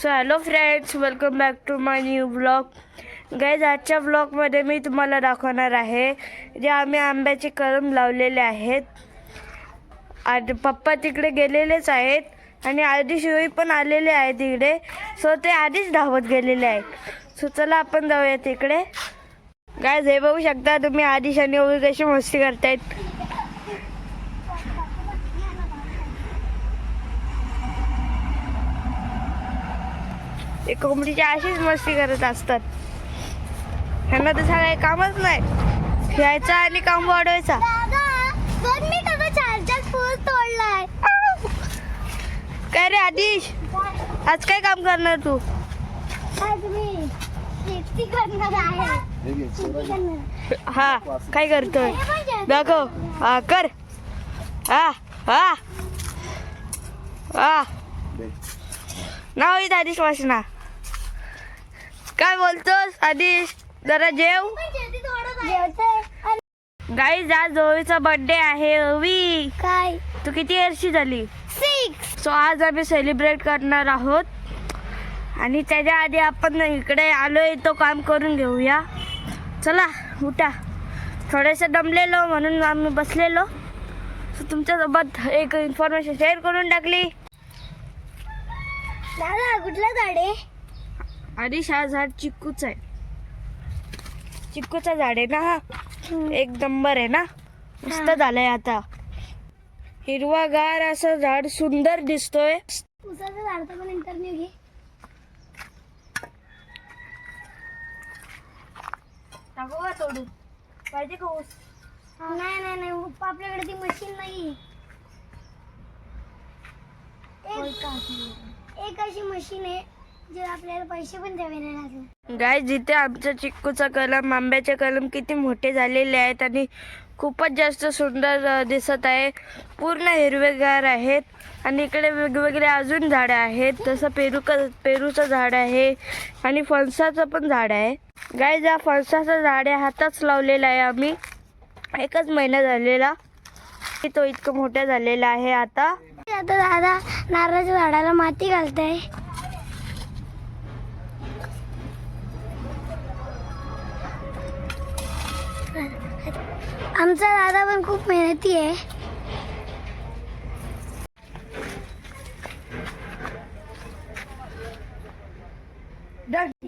So hello friends welcome back to my new blog guys आजच्या ब्लॉगमध्ये मी तुम्हाला दाखवणार आहे जे आम्ही आंब्याचे कलम लावलेले आहेत. आणि पप्पा तिकडे गेलेलेच आहेत आणि आधी शिवाई पण आलेले आहेत तिकडे. सो ते आधीच धावत गेलेले आहेत. सो चला आपण जाऊया तिकडे गायज हे बघू शकता तुम्ही आधी आणि कशी मस्ती करतायत. ते कोंबडीची अशीच मस्ती करत असतात. ह्यांना तसं काही कामच नाही. खेळायचा आणि काम वाढवायचा. काय रे आदिश? आज काय काम करणार तू? आज मी शेती करणार आहे. शेती करणार. हा काय करतोय? हे दाखव हा कर. हा हा. हा. नाव येत आदिश वासना. काय बोलतोस आदिश? जरा जेव. गाईज आज ओवीचा बर्थडे आहे ओवी. काय? तू किती वर्षी झाली? सिक्स सो आज आम्ही सेलिब्रेट करणार आहोत. आणि त्याच्या आधी आपण इकडे आलोय तो काम करून घेऊया. चला उठा. थोडेसे दमलेलो म्हणून आम्ही बसलेलो. सो तुमच्यासोबत एक इन्फॉर्मेशन शेअर करून टाकली. दादा कुठलं झाड आहे? आणि हा झाड चिक्कूच आहे. चिक्कूचा झाड आहे ना हा? एक नंबर आहे ना? मस्त झालंय आता. हिरवागार असं झाड सुंदर दिसतोय. उसाचं झाड तर पण इंटरव्ह्यू घे. टाकू का तोडून? पाहिजे का ऊस? नाही नाही नाही पप्पा आपल्याकडे ती मशीन नाही एक- एक अशी मशीन आहे जे आपल्याला पैसे पण द्यावे नाही लागले गाय जिथे आमच्या चिक्कूचा कलम आंब्याचे कलम किती मोठे झालेले आहेत आणि खूपच जास्त सुंदर दिसत आहे. पूर्ण हिरवेगार आहेत आणि इकडे वेगवेगळे अजून झाडं आहेत. जसं पेरू क पेरूचं झाड आहे आणि फणसाचं पण झाड आहे. गाय ज्या फणसाचं झाड आहे हाताच लावलेला आहे आम्ही. एकच महिना झालेला. तो इतकं मोठा झालेला आहे आता. आता दादा नारळाच्या झाडाला माती घालताय. आमचा दादा पण खूप मेहनती आहे.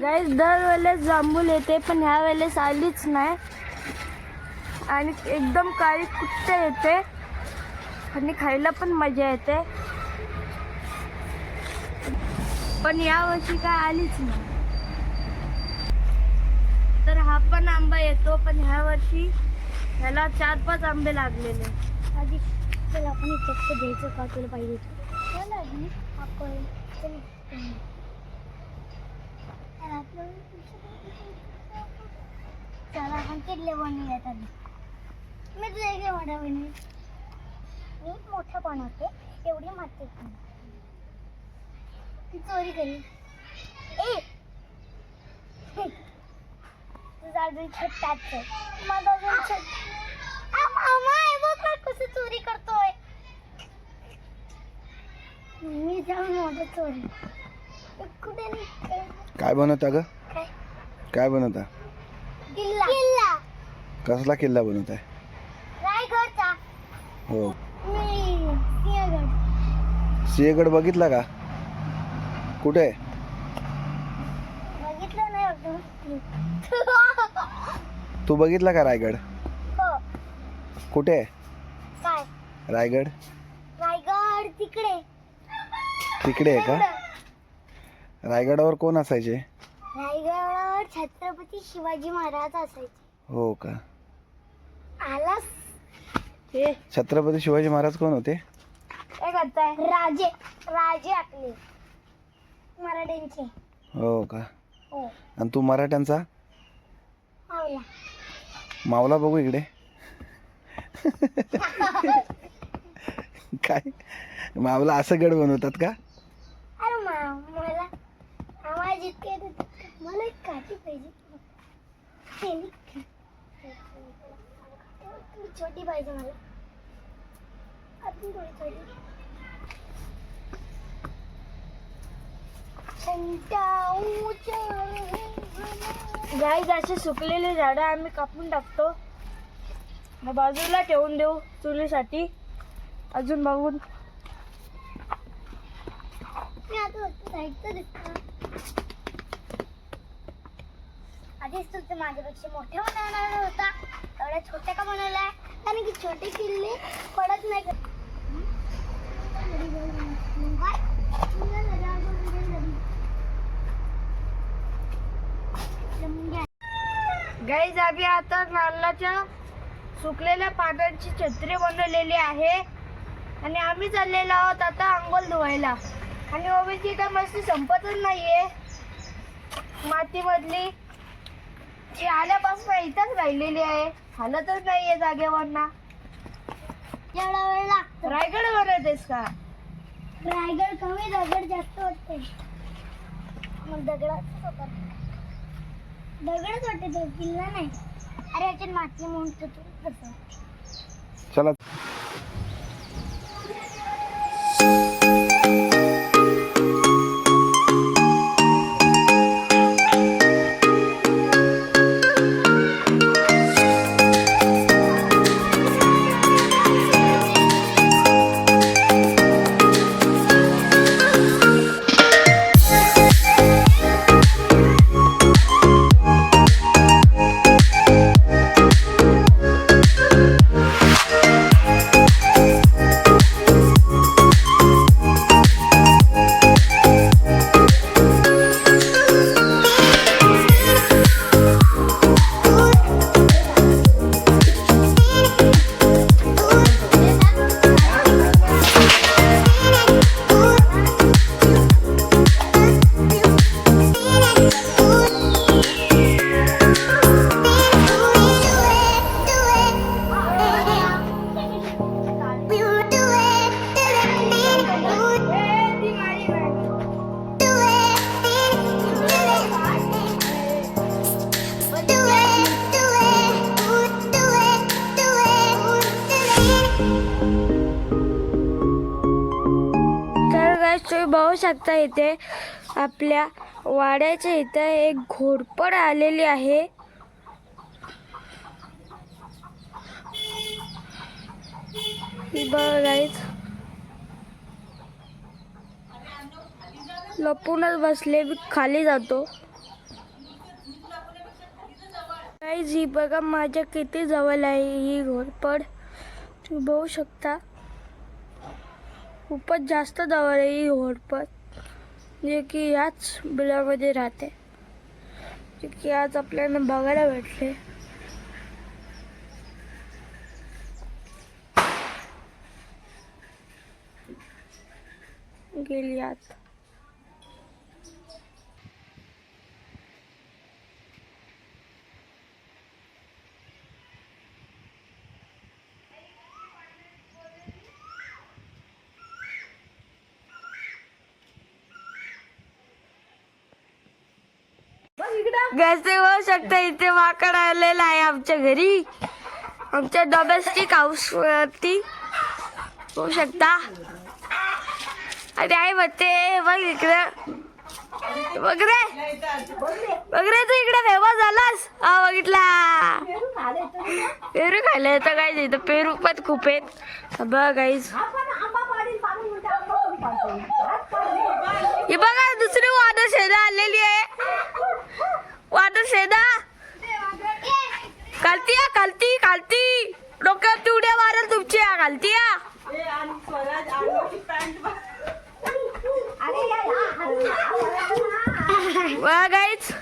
गाईस दरवेळेस जांभूल येते पण ह्या वेळेस आलीच नाही. आणि एकदम काळी कुट्ट येते? आणि खायला पण मजा येते. पण यावर्षी काय आलीच नाही. तर हा पण आंबा येतो पण ह्या वर्षी ह्याला चार पाच आंबे लागलेले. आधी चल आपण एक चक्क घ्यायचं का तुला पाहिजे चल आधी आपण चल. चला आपण किडले बनवूयात आधी. मी तुझ्या इकडे मोठा बनवी मी मोठा बनवते एवढी माती ती चोरी करी ए! तुझा अजून आहे माझा अजून छोट कसं चोरी करतोय. मी जाऊन मोठं चोरी. कुठे काय बनवता ग? काय? काय बनवता? किल्ला. किल्ला. कसला किल्ला बनवताय? रायगडचा. हो. सिंहगड बघितला का? कुठे? तू बघितला का रायगड? हो. कुठे? काय? रायगड? रायगड तिकडे. तिकडे आहे का. रायगडावर कोण असायचे? रायगडावर छत्रपती शिवाजी महाराज असायचे. हो का? आलास छत्रपती शिवाजी महाराज कोण होते? राजे. राजे आपले. मराठ्यांचे. हो का? हो. आणि तू मराठ्यांचा? मावला. बघू इकडे. काय? मावला असं गड बनवतात का? अरे मा मला एक काठी पाहिजे. छोटी पाहिजे मला. अजून थोडी छोटी. गाईज असे सुकलेले झाडं आम्ही कापून टाकतो. बाजूला ठेवून देऊ चुलीसाठी. अजून बघून. आधीच तुमचं माझ्यापेक्षा मोठे बनवणार होता एवढ्या छोट्या का बनवलाय कारण की छोटे किल्ले पडत नाही. गाईज आम्ही आता नारळाच्या सुकलेल्या पानांची छत्री बनवलेली आहे. आणि आम्ही चाललेलो आहोत आता आंघोळ धुवायला. आणि ओबीची तर मस्ती संपतच नाहीये. मातीमधली ती आल्यापासून इथंच राहिलेली आहे. हालतच नाहीये जागेवरना. एवढा वेळ लागतो. रायगड बनवतेस का? रायगड कमी दगड जास्त वाटते मग दगडाच होता दगडच वाटते तो किल्ला नाही. अरे याच्यात माती म्हणतो तू. कसं चला. आता इथे आपल्या वाड्याच्या इथे एक घोडपड आलेली आहे. लपूनच बसले मी खाली जातो. गाईज ही बघा माझ्या किती जवळ आहे ही घोरपड तुम्ही बघू शकता. खूपच जास्त जवळ आहे ही घोरपड जे की याच बिलामध्ये राहते. जे की आज आपल्याला बघायला भेटले. गेली आत. गॅसचे बघू शकता. इथे माकड आलेला आहे आमच्या घरी. आमच्या डोमेस्टिक हाऊस वरती. होऊ शकता. आणि आई म्हणते बघ इकडे. बघ रे. बघ रे तू इकडे फेमस झालास. हा बघितला. पेरू खायला येतं काय इथं पेरू पण खूप आहेत. बघ गाईज ही बघा दुसरी वादळ शेजा आलेली आहे. वादळ शेदा खालती या डोक्यात उड्या मारल तुमच्या खालती वा गाईच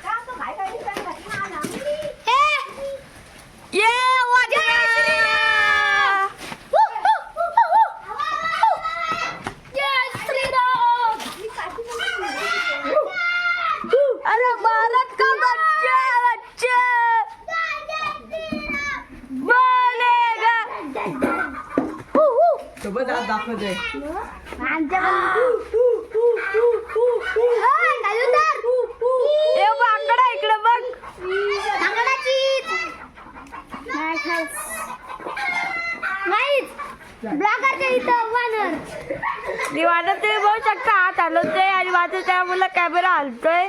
वाटत तुम्ही बघू शकता हात हलवतोय आणि माझं त्या मुलं कॅमेरा हलतोय.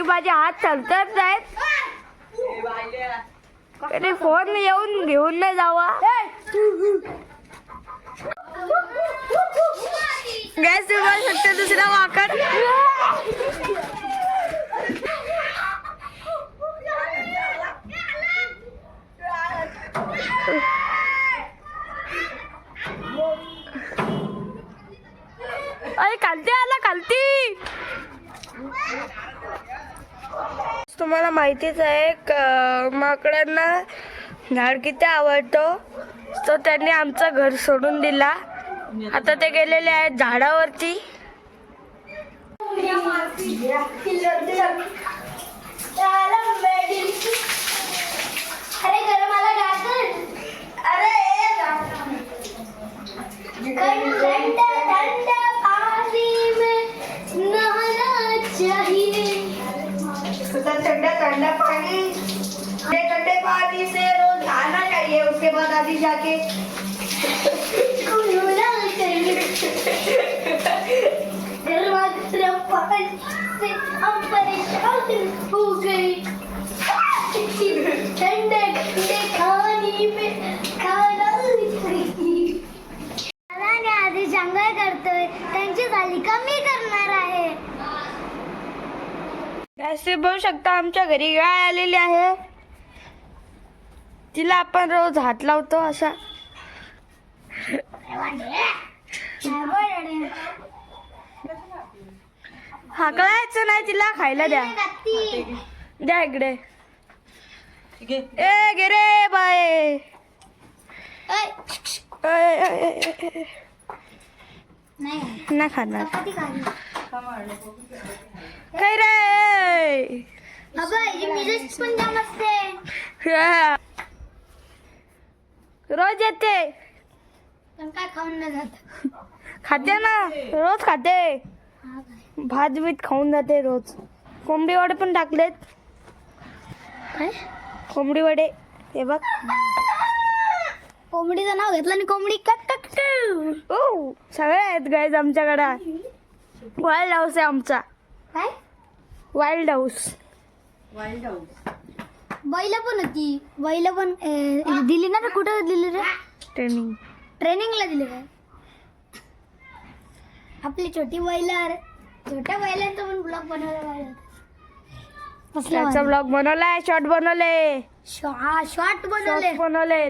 माझे हात चालतात नाहीत. फोन येऊन घेऊन नाही जावा. गॅस शकता दुसरा वाकड अरे खालती आला खालती तुम्हाला माहितीच आहे क- माकडांना झाड किती आवडतो तो त्यांनी आमचं घर सोडून दिला. आता ते गेलेले आहेत झाडावरती. चाहिए. घर ठंडा ठंडा पानी ठंडे पानी से रोज नहाना चाहिए उसके बाद अभी जाके। परेशान हो ठंडे ठंडे खा में खाना चाहिए मला आधी जंगल करतोय त्यांची झाली कमी करणार आहे असे बघू शकता आमच्या घरी गाय आलेली आहे. तिला आपण रोज हात लावतो असा हाकलायचं नाही तिला खायला द्या. द्या इकडे. ए गे रे बाय नाही. खाणार चपाती खाली काय रे अगं मिरज पण जाम असते. रोज येते. पण काय खाऊन नाही जात. खाते ना? रोज खाते. भात बीत खाऊन जाते रोज. कोंबडी वडे पण टाकलेत. काय? कोंबडी वडे. हे बघ. कोंबडीचं नाव घेतलं आणि कोंबडी कट कट. ओ सगळे आहेत गाईज आमच्याकडे. वाईल्ड हाऊस आहे आमचा. काय? वाईल्ड हाऊस बैल पण होती. बैल पण दिली ना रे? कुठं दिली रे? ट्रेनिंग ट्रेनिंगला दिली काय आपली छोटी बैल छोट्या बैलांचा पण ब्लॉग बनवला पाहिजे कसला त्याचा ब्लॉग बनवलाय शॉर्ट बनवले. शॉर्ट बनवले. शॉर्ट बनवले